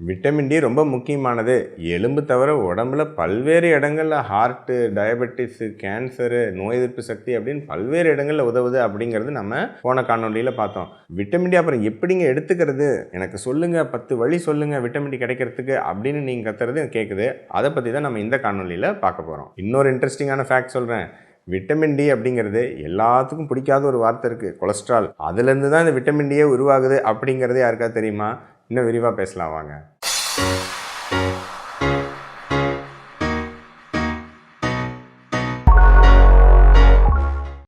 Vitamin D ரொம்ப முக்கியமானது. எலும்பு தவிர உடம்புல பல்வேறு இடங்களில் ஹார்ட்டு டயபெட்டிஸு கேன்சரு நோய் எதிர்ப்பு சக்தி அப்படின்னு பல்வேறு இடங்களில் உதவுது அப்படிங்கிறது நம்ம போன காணொலியில் பார்த்தோம். விட்டமின் டி அப்புறம் எப்படிங்க எடுத்துக்கிறது? எனக்கு சொல்லுங்கள் பத்து வழி சொல்லுங்கள் விட்டமின் டி கிடைக்கிறதுக்கு அப்படின்னு நீங்கள் கத்துறது கேட்குது அதை பற்றி தான் நம்ம இந்த காணொலியில் பார்க்க போகிறோம் இன்னொரு இன்ட்ரெஸ்டிங்கான ஃபேக்ட் சொல்கிறேன் விட்டமின் டி அப்படிங்கிறது எல்லாத்துக்கும் பிடிக்காத ஒரு வார்த்தை இருக்குது கொலஸ்ட்ரால். அதுலேருந்து தான் இந்த விட்டமின் டியே உருவாகுது அப்படிங்கிறது யாருக்கா தெரியுமா? இன்னும் விரிவாக பேசலாம் வாங்க.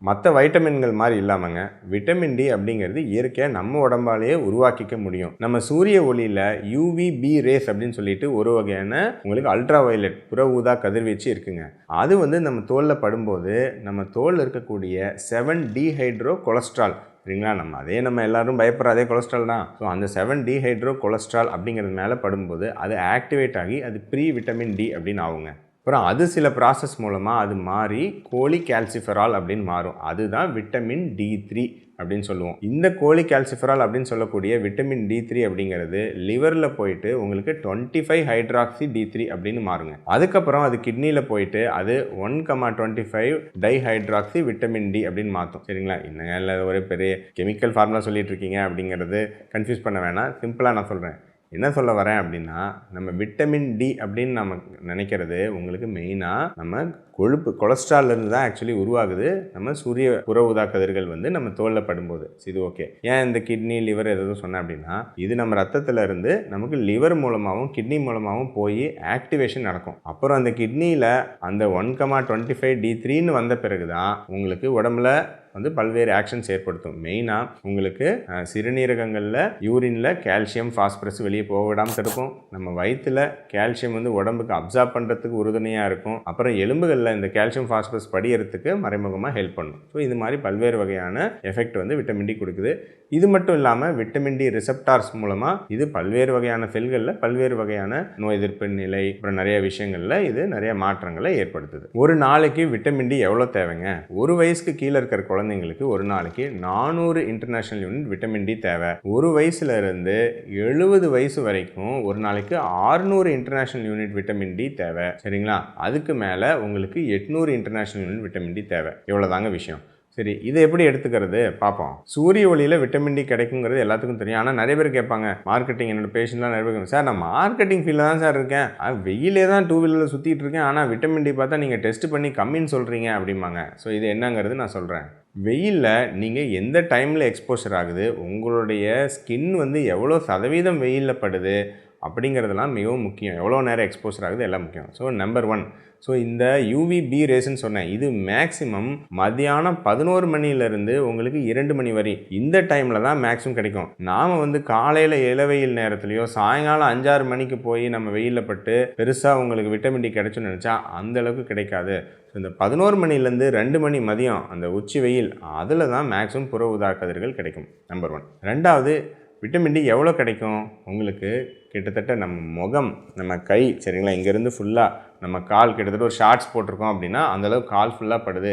மற்ற வைட்டமின்கள் மாதிரி இல்லாமங்க. விட்டமின் டி அப்படிங்கிறது இயற்கையாக நம்ம உடம்பாலேயே உருவாக்கிக்க முடியும். நம்ம சூரிய ஒளியில் யூவி பி ரேஸ் அப்படின்னு சொல்லிட்டு ஒரு வகையான உங்களுக்கு அல்ட்ரா வயலட் புற ஊதா கதிர்வீச்சு இருக்குங்க. அது வந்து நம்ம தோலில் படும்போது நம்ம தோலில் இருக்கக்கூடிய செவன் டீஹைட்ரோ கொலஸ்ட்ரால் சரிங்களா? நம்ம அதே நம்ம எல்லாரும் பயப்படுற அதே கொலஸ்ட்ரால் தான். ஸோ அந்த செவன் டீஹைட்ரோ கொலஸ்ட்ரால் அப்படிங்கிறது மேலே படும்போது அது ஆக்டிவேட் ஆகி அது ப்ரீ விட்டமின் டி அப்படின்னு ஆகுங்க. அப்புறம் அது சில ப்ராசஸ் மூலமாக அது மாறி கோழி கால்சிஃபரால் அப்படின்னு மாறும். அதுதான் விட்டமின் டி த்ரீ அப்படின்னு சொல்லுவோம். இந்த கோழி கால்சிஃபரால் அப்படின்னு சொல்லக்கூடிய விட்டமின் டி த்ரீ அப்படிங்கிறது லிவரில் போயிட்டு உங்களுக்கு twenty five hydroxy D three அப்படின்னு மாறுங்க. அதுக்கப்புறம் அது கிட்னியில் போயிட்டு அது one comma twenty five dihydroxy vitamin D அப்படின்னு மாற்றும் சரிங்களா? இன்னும் இல்லை ஒரு பெரிய கெமிக்கல் ஃபார்முலா சொல்லிட்டு இருக்கீங்க அப்படிங்கிறது கன்ஃபியூஸ் பண்ண வேணாம். சிம்பிளாக நான் சொல்கிறேன் என்ன சொல்ல வரேன் அப்படின்னா நம்ம விட்டமின் டி அப்படின்னு நம்ம நினைக்கிறது உங்களுக்கு மெயினாக நம்ம கொழுப்பு கொலஸ்ட்ராலிருந்து தான் ஆக்சுவலி உருவாகுது. நம்ம சூரிய புற ஊதா கதிர்கள் வந்து நம்ம தோலில் படும்போது. இது ஓகே ஏன் இந்த கிட்னி லிவர் எதுவும் சொன்னேன் அப்படின்னா இது நம்ம ரத்தத்தில் இருந்து நமக்கு லிவர் மூலமாகவும் கிட்னி மூலமாகவும் போய் ஆக்டிவேஷன் நடக்கும். அப்புறம் அந்த கிட்னியில் அந்த one comma twenty five D த்ரீன்னு வந்த பிறகு தான் உங்களுக்கு உடம்புல வந்து பல்வேறு ஆக்ஷன்ஸ் ஏற்படுத்தும். மெயினாக உங்களுக்கு சிறுநீரகங்களில் யூரினில் கால்சியம் ஃபாஸ்பரஸ் வெளியே போக விடாமல் தடுக்கும். நம்ம வயிற்றில் கால்சியம் வந்து உடம்புக்கு அப்சார்ப் பண்ணுறதுக்கு உறுதுணையாக இருக்கும். அப்புறம் எலும்புகளில் இந்த கால்சியம் ஃபாஸ்பரஸ் படியறதுக்கு மறைமுகமாக ஹெல்ப் பண்ணும். ஸோ இது மாதிரி பல்வேறு வகையான எஃபெக்ட் வந்து விட்டமின் டி கொடுக்குது. இது மட்டும் இல்லாமல் விட்டமின் டி ரிசெப்டார்ஸ் மூலமாக இது பல்வேறு வகையான செல்களில் பல்வேறு வகையான நோய் எதிர்ப்பு நிலை அப்புறம் நிறைய விஷயங்களில் இது நிறைய மாற்றங்களை ஏற்படுத்துது. ஒரு நாளைக்கு விட்டமின் டி எவ்வளோ தேவைங்க? ஒரு வயசுக்கு கீழே இருக்கிற குழந்தைங்களுக்கு ஒரு நாளைக்கு நானூறு இன்டர்நேஷனல் யூனிட் விட்டமின் டி தேவை. ஒரு வயசுல இருந்து எழுபது வயசு வரைக்கும் ஒரு நாளைக்கு ஆறுநூறு இன்டர்நேஷனல் யூனிட் விட்டமின் டி தேவை. சரிங்களா? அதுக்கு மேலே உங்களுக்கு எட்நூறு இன்டர்நேஷனல் யூனிட் விட்டமின் டி தேவை. இவ்வளோதாங்க விஷயம்? சரி இதை எப்படி எடுத்துக்கிறது? பார்ப்போம். சூரிய ஒளியில் விட்டமின் டி கிடைக்குங்கிறது எல்லாத்துக்கும் தெரியும். ஆனால் நிறைய பேர் கேட்பாங்க மார்க்கெட்டிங் என்னோட பேஷண்ட்லாம் நிறைய பேர் சார் நான் மார்க்கெட்டிங் ஃபீல்டில் தான் சார் இருக்கேன். ஆ, வெயிலே தான் டூ வீலரில் சுற்றிட்டு இருக்கேன். ஆனால் விட்டமின் டி பார்த்தா நீங்கள் டெஸ்ட் பண்ணி கம்மின்னு சொல்கிறீங்க அப்படிம்பாங்க. ஸோ இது என்னங்கிறது நான் சொல்கிறேன் வெயிலில் நீங்கள் எந்த டைமில் எக்ஸ்போஷர் ஆகுது? உங்களுடைய ஸ்கின் வந்து எவ்வளோ சதவீதம் வெயிலில் படுது? அப்படிங்கிறதெல்லாம் மிகவும் முக்கியம். எவ்வளோ நேரம் எக்ஸ்போசர் ஆகுது எல்லாம் முக்கியம். ஸோ நம்பர் ஒன் ஸோ இந்த யூவிபி ரேஸ்ன்னு சொன்னேன். இது மேக்ஸிமம் மதியானம் பதினோரு மணிலேருந்து உங்களுக்கு இரண்டு மணி வரை. இந்த டைமில் தான் மேக்ஸிமம் கிடைக்கும். நாம் வந்து காலையில் இளவெயில் நேரத்துலையோ சாயங்காலம் அஞ்சாறு மணிக்கு போய் நம்ம வெயிலில் பட்டு பெருசாக உங்களுக்கு விட்டமின் டி கிடைச்சுன்னு நினச்சா அந்த அளவுக்கு கிடைக்காது. ஸோ இந்த பதினோரு மணிலேருந்து ரெண்டு மணி மதியம் அந்த உச்சி வெயில் அதில் தான் மேக்ஸிமம் புற ஊதா கதிர்கள் கிடைக்கும். நம்பர் ஒன் ரெண்டாவது விட்டமின் டி எவ்வளோ கிடைக்கும்? உங்களுக்கு கிட்டத்தட்ட நம்ம முகம் நம்ம கை சரிங்களா? இங்கேருந்து ஃபுல்லாக நம்ம கால் கிட்டத்தட்ட ஒரு ஷார்ட்ஸ் போட்டிருக்கோம் அப்படின்னா அந்தளவு கால் ஃபுல்லாக படுது.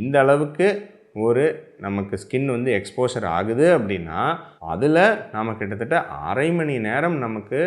இந்த அளவுக்கு ஒரு நமக்கு ஸ்கின் வந்து எக்ஸ்போஷர் ஆகுது அப்படின்னா அதில் நாம் கிட்டத்தட்ட அரை மணி நேரம் நமக்கு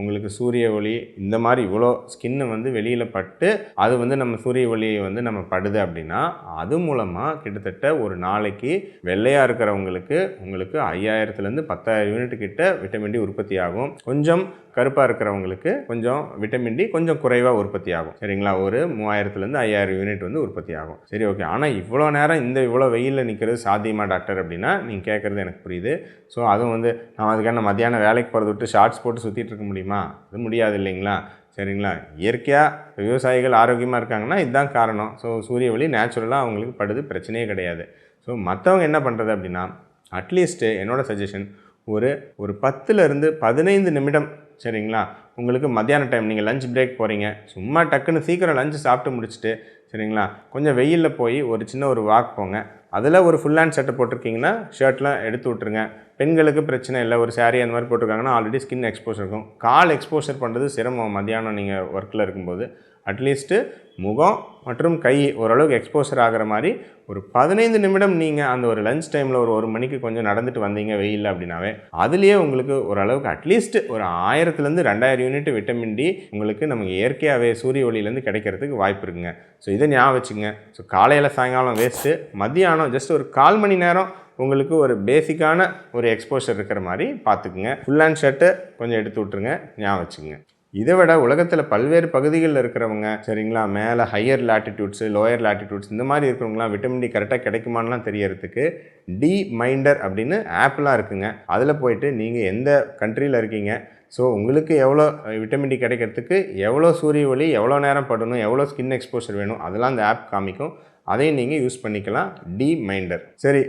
உங்களுக்கு சூரிய ஒளி இந்த மாதிரி இவ்வளோ ஸ்கின்னு வந்து வெளியில் பட்டு அது வந்து நம்ம சூரிய ஒளியை வந்து நம்ம படுது அப்படின்னா அது மூலமாக கிட்டத்தட்ட ஒரு நாளைக்கு வெள்ளையாக இருக்கிறவங்களுக்கு உங்களுக்கு ஐயாயிரத்துலேருந்து பத்தாயிரம் யூனிட் கிட்ட விட்டமின் டி உற்பத்தி ஆகும். கொஞ்சம் கருப்பாக இருக்கிறவங்களுக்கு கொஞ்சம் விட்டமின் டி கொஞ்சம் குறைவாக உற்பத்தி ஆகும். சரிங்களா? ஒரு மூவாயிரத்துலேருந்து ஐயாயிரம் யூனிட் வந்து உற்பத்தி ஆகும். சரி ஓகே ஆனால் இவ்வளோ நேரம் இந்த இவ்வளோ வெயிலில் நிற்கிறது சாத்தியமாக டாக்டர் அப்படின்னா நீங்கள் கேட்குறது எனக்கு புரியுது. ஸோ அதுவும் வந்து நான் அதுக்கான மத்தியானம் வேலைக்கு போகிறத விட்டு ஷார்ட்ஸ் போட்டு சுற்றிட்டு இருக்க முடியும்? அது முடியாது இல்லைங்களா? சரிங்களா? இயற்கையாக விவசாயிகள் ஆரோக்கியமாக இருக்காங்கன்னா இதுதான் காரணம். ஸோ சூரிய ஒளி நேச்சுரலாக அவங்களுக்கு படுது பிரச்சனையே கிடையாது. ஸோ மற்றவங்க என்ன பண்ணுறது அப்படின்னா அட்லீஸ்ட்டு என்னோடய சஜஷன் ஒரு ஒரு பத்துலேருந்து பதினைந்து நிமிடம் சரிங்களா? உங்களுக்கு மத்தியான டைம் நீங்கள் லஞ்ச் பிரேக் போகிறீங்க சும்மா டக்குன்னு சீக்கிரம் லஞ்சு சாப்பிட்டு முடிச்சுட்டு சரிங்களா? கொஞ்சம் வெயிலில் போய் ஒரு சின்ன ஒரு வாக் போங்க. அதில் ஒரு ஃபுல் ஹேண்ட் சட்டை போட்டிருக்கீங்கன்னா ஷர்ட்லாம் எடுத்து விட்ருங்க பெண்களுக்கு பிரச்சனை இல்லை. ஒரு சாரீ அந்த மாதிரி போட்டிருக்காங்கன்னா ஆல்ரெடி ஸ்கின் எக்ஸ்போஷர் இருக்கும். கால் எக்ஸ்போஷர் பண்ணுறது சிரமம். மத்தியானம் நீங்கள் ஒர்க்கில் இருக்கும்போது. அட்லீஸ்ட்டு முகம் மற்றும் கை ஓரளவுக்கு எக்ஸ்போசர் ஆகிற மாதிரி ஒரு பதினைந்து நிமிடம் நீங்கள் அந்த ஒரு லஞ்ச் டைமில் ஒரு ஒரு மணிக்கு கொஞ்சம் நடந்துட்டு வந்தீங்க வெயில் அப்படின்னாவே அதுலேயே உங்களுக்கு ஓரளவுக்கு அட்லீஸ்ட் ஒரு ஆயிரத்துலேருந்து ரெண்டாயிரம் யூனிட் விட்டமின் டி உங்களுக்கு நமக்கு இயற்கையாகவே சூரிய ஒளியிலேருந்து கிடைக்கிறதுக்கு வாய்ப்பு இருக்குங்க. ஸோ இதை ஞாபகம் வச்சுங்க. ஸோ காலையில் சாயங்காலம் வேஸ்ட்டு மத்தியானம் ஜஸ்ட் ஒரு கால் மணி நேரம் உங்களுக்கு ஒரு பேசிக்கான ஒரு எக்ஸ்போஷர் இருக்கிற மாதிரி பார்த்துக்குங்க. ஃபுல் ஹேண்ட் ஷர்ட்டு கொஞ்சம் எடுத்து விட்ருங்க ஞாபகம் வச்சுங்க இதை விட உலகத்தில் பல்வேறு பகுதிகளில் இருக்கிறவங்க சரிங்களா மேலே ஹையர் லாட்டிடியூட்ஸு லோயர் லாட்டிடியூட்ஸ் இந்த மாதிரி இருக்கிறவங்களாம் விட்டமின் டி கரெக்டாக கிடைக்குமான்லாம் தெரியறதுக்கு டி மைண்டர் அப்படின்னு ஆப்லாம் இருக்குங்க. அதில் போயிட்டு நீங்கள் எந்த கண்ட்ரியில் இருக்கீங்க? ஸோ உங்களுக்கு எவ்வளோ விட்டமின் டி கிடைக்கிறதுக்கு எவ்வளோ சூரிய ஒளி எவ்வளோ நேரம் படணும் எவ்வளோ ஸ்கின் எக்ஸ்போஷர் வேணும் அதெல்லாம் அந்த ஆப் காமிக்கும். அதையும் நீங்கள் யூஸ் பண்ணிக்கலாம் டி மைண்டர் சரி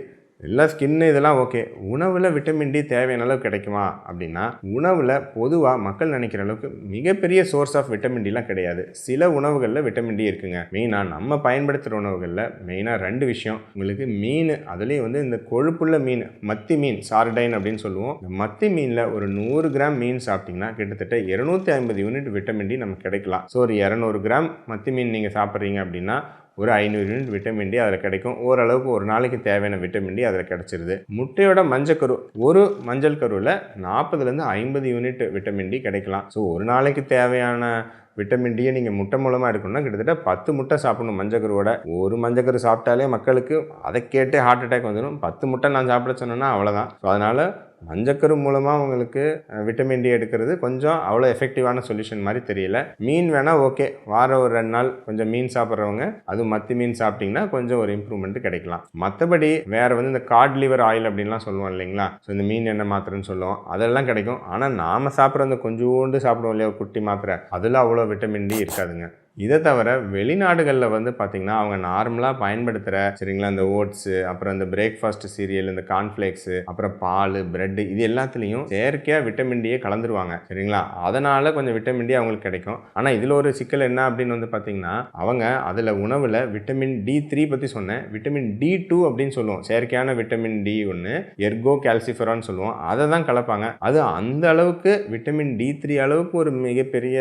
எல்லாம் ஸ்கின்னு இதெல்லாம் ஓகே உணவில் விட்டமின் டி தேவையான அளவு கிடைக்குமா? அப்படின்னா உணவில் பொதுவாக மக்கள் நினைக்கிற அளவுக்கு மிகப்பெரிய சோர்ஸ் ஆஃப் விட்டமின் டிலாம் கிடையாது. சில உணவுகளில் விட்டமின் டி இருக்குங்க. மெயினாக நம்ம பயன்படுத்துகிற உணவுகளில் மெயினாக ரெண்டு விஷயம். உங்களுக்கு மீன் அதுலேயும் வந்து இந்த கொழுப்புள்ள மீன் மத்தி மீன் சார்டைன் அப்படின்னு சொல்லுவோம். இந்த மத்தி மீனில் ஒரு நூறு கிராம் மீன் சாப்பிட்டிங்கன்னா கிட்டத்தட்ட இரநூத்தி ஐம்பது யூனிட் விட்டமின் டி நமக்கு கிடைக்கலாம். ஸோ ஒரு இரநூறு கிராம் மத்தி மீன் நீங்கள் சாப்பிட்றீங்க அப்படின்னா ஒரு ஐநூறு யூனிட் விட்டமின் டி அதில் கிடைக்கும். ஓரளவுக்கு ஒரு நாளைக்கு தேவையான விட்டமின் டி அதில் கிடச்சிருது. முட்டையோட மஞ்சக்கரு ஒரு மஞ்சள் கருவில் நாற்பதுலேருந்து ஐம்பது யூனிட் விட்டமின் டி கிடைக்கலாம். ஸோ ஒரு நாளைக்கு தேவையான விட்டமின் டியை நீங்கள் முட்டை மூலமாக எடுக்கணும்னா கிட்டத்தட்ட பத்து முட்டை சாப்பிடணும் மஞ்சக்கருவோட ஒரு மஞ்சக்கரு சாப்பிட்டாலே மக்களுக்கு அதை கேட்டே ஹார்ட் அட்டாக் வந்துடும். பத்து முட்டை நான் சாப்பிட சொன்னேன்னா அவ்வளோதான் ஸோ அதனால் மஞ்சக்கரு மூலமாக அவங்களுக்கு விட்டமின் டி எடுக்கிறது. கொஞ்சம் அவ்வளோ எஃபெக்டிவான சொல்யூஷன் மாதிரி தெரியல. மீன் வேணால் ஓகே வாரம் ஒரு ரெண்டு நாள் கொஞ்சம் மீன் சாப்பிட்றவங்க அது மத்தி மீன் சாப்பிட்டிங்கன்னா கொஞ்சம் ஒரு இம்ப்ரூவ்மெண்ட் கிடைக்கலாம். மற்றபடி வேறு வந்து இந்த காட் லிவர் ஆயில் அப்படின்லாம் சொல்லுவோம் இல்லைங்களா? ஸோ இந்த மீன் எண்ணெய் மாத்திரைன்னு சொல்லுவோம். அதெல்லாம் கிடைக்கும். ஆனால் நாம் சாப்பிட்ற அந்த கொஞ்சோண்டு சாப்பிடுவோம் இல்லையா? குட்டி மாத்திரை. அதில் அவ்வளோ விட்டமின் டி இருக்காதுங்க. இதை தவிர வெளிநாடுகளில் வந்து பார்த்திங்கன்னா அவங்க நார்மலாக பயன்படுத்துகிற சரிங்களா இந்த ஓட்ஸு அப்புறம் இந்த பிரேக்ஃபாஸ்ட் சீரியல் இந்த கார்ன்ஃப்ளேக்ஸு அப்புறம் பால் பிரெட் இது எல்லாத்துலேயும் செயற்கையாக விட்டமின் டியே கலந்துருவாங்க சரிங்களா? அதனால் கொஞ்சம் விட்டமின் டி அவங்களுக்கு கிடைக்கும். ஆனால் இதில் ஒரு சிக்கல் என்ன அப்படின்னு வந்து பார்த்திங்கன்னா அவங்க அதில் உணவில் விட்டமின் டி த்ரீ பற்றி சொன்னேன். விட்டமின் டி டூ அப்படின்னு சொல்லுவோம். செயற்கையான விட்டமின் டி ஒன்று எர்கோ கால்சிஃபரான்னு சொல்லுவோம். அதை தான் கலப்பாங்க. அது அந்த அளவுக்கு விட்டமின் டி த்ரீ அளவுக்கு ஒரு மிகப்பெரிய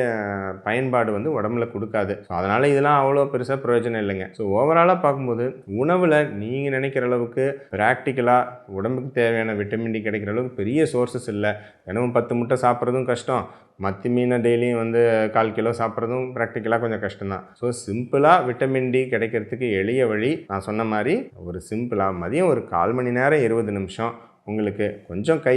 பயன்பாடு வந்து உடம்புல கொடுக்காது. ஸோ அதனால் இதெல்லாம் அவ்வளோ பெருசாக பிரயோஜனம் இல்லைங்க. ஸோ ஓவராலாக பார்க்கும்போது உணவில் நீங்கள் நினைக்கிற அளவுக்கு ப்ராக்டிக்கலாக உடம்புக்கு தேவையான விட்டமின் டி கிடைக்கிற அளவுக்கு பெரிய சோர்சஸ் இல்லை. தினமும் பத்து முட்டை சாப்பிட்றதும் கஷ்டம். மத்தி மீனை டெய்லியும் வந்து கால் கிலோ சாப்பிட்றதும் ப்ராக்டிக்கலாக கொஞ்சம் கஷ்டம்தான். ஸோ சிம்பிளாக விட்டமின் டி கிடைக்கிறதுக்கு எளிய வழி நான் சொன்ன மாதிரி ஒரு சிம்பிளாக மதியம் ஒரு கால் மணி நேரம் இருபது நிமிஷம் உங்களுக்கு கொஞ்சம் கை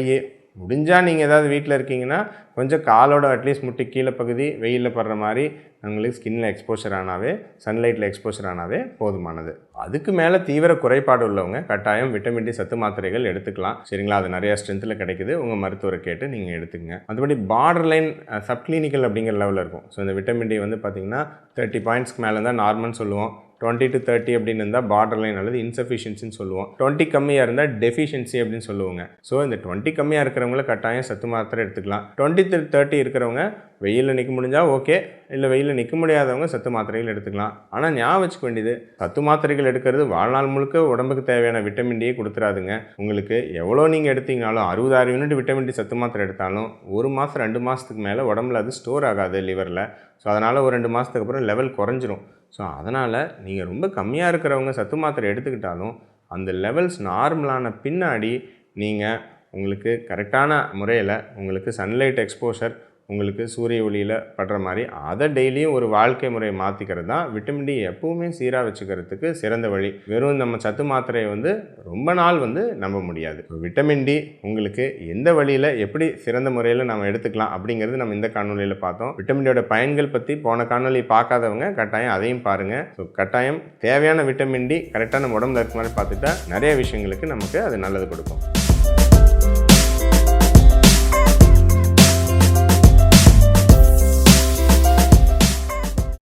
முடிஞ்சால் நீங்கள் ஏதாவது வீட்டில் இருக்கீங்கன்னா கொஞ்சம் காலோட அட்லீஸ்ட் முட்டி கீழே பகுதி வெயிலில் படுற மாதிரி உங்களுக்கு ஸ்கின்னில் எக்ஸ்போஷர் ஆனாவே சன்லைட்டில் எக்ஸ்போஷர் ஆனாவே போதுமானது. அதுக்கு மேலே தீவிர குறைபாடு உள்ளவங்க கட்டாயம் விட்டமின் டி சத்து மாத்திரைகள் எடுத்துக்கலாம். சரிங்களா? அது நிறையா ஸ்ட்ரென்த்தில் கிடைக்குது. உங்கள் மருத்துவரை கேட்டு நீங்கள் எடுத்துக்கங்க. மற்றபடி பார்டர் லைன் சப்கிளினிக்கல் அப்படிங்கிற லெவலில் இருக்கும். ஸோ இந்த விட்டமின் டி வந்து பார்த்திங்கன்னா தேர்ட்டி பாயிண்ட்ஸ்க்கு மேலே தான் நார்மல்னு சொல்லுவோம். டுவெண்ட்டி டு தேர்ட்டி அப்படின்னு இருந்தால் பார்டர் லைன் அல்லது இன்சஃபிஷியன்சின்னு சொல்லுவோம். டுவெண்ட்டி கம்மியாக இருந்தால் டெஃபிஷியன்சி அப்படின்னு சொல்லுவாங்க. ஸோ இந்த டுவெண்ட்டி கம்மியாக இருக்கிறவங்கள கட்டாயம் சத்து மாத்திரை எடுத்துக்கலாம். டுவெண்ட்டி தேர்ட்டி இருக்கிறவங்க வெயிலில் நிற்க முடிஞ்சால் ஓகே இல்லை வெயிலில் நிற்க முடியாதவங்க சத்து மாத்திரைகள் எடுத்துக்கலாம். ஆனால் ஞாபகம் வச்சுக்க வேண்டியது சத்து மாத்திரைகள் எடுக்கிறது வாழ்நாள் முழுக்க உடம்புக்கு தேவையான விட்டமின் டியே கொடுத்துறாதுங்க. உங்களுக்கு எவ்வளோ நீங்கள் எடுத்தீங்கனாலும் அறுபதாயிரம் யூனிட் விட்டமின் டி சத்து மாத்திரை எடுத்தாலும் ஒரு மாதம் ரெண்டு மாதத்துக்கு மேலே உடம்புல அது ஸ்டோர் ஆகாது லிவரில் ஸோ அதனால் ஒரு ரெண்டு மாதத்துக்கு அப்புறம் லெவல் குறைஞ்சிரும். ஸோ அதனால் நீங்கள் ரொம்ப கம்மியாக இருக்கிறவங்க சத்து மாத்திரை எடுத்துக்கிட்டாலும் அந்த லெவல்ஸ் நார்மலான பின்னாடி நீங்கள் உங்களுக்கு கரெக்டான முறையில் உங்களுக்கு சன்லைட் எக்ஸ்போஷர் உங்களுக்கு சூரிய ஒளியில் படுற மாதிரி அதை டெய்லியும் ஒரு வாழ்க்கை முறையை மாற்றிக்கிறது தான் விட்டமின் டி எப்பவுமே சீராக வச்சுக்கிறதுக்கு சிறந்த வழி. வெறும் நம்ம சத்து மாத்திரையை வந்து ரொம்ப நாள் வந்து நம்ப முடியாது. விட்டமின் டி உங்களுக்கு எந்த வழியில் எப்படி சிறந்த முறையில் நம்ம எடுத்துக்கலாம் அப்படிங்கிறது நம்ம இந்த காணொலியில் பார்த்தோம். விட்டமின் டியோட பயன்கள் பற்றி போன காணொலி பார்க்காதவங்க கட்டாயம் அதையும் பாருங்கள் ஸோ கட்டாயம் தேவையான விட்டமின் டி கரெக்டாக நம்ம உடம்புல இருக்க மாதிரி பார்த்துட்டா நிறைய விஷயங்களுக்கு நமக்கு அது நல்லது கொடுக்கும்.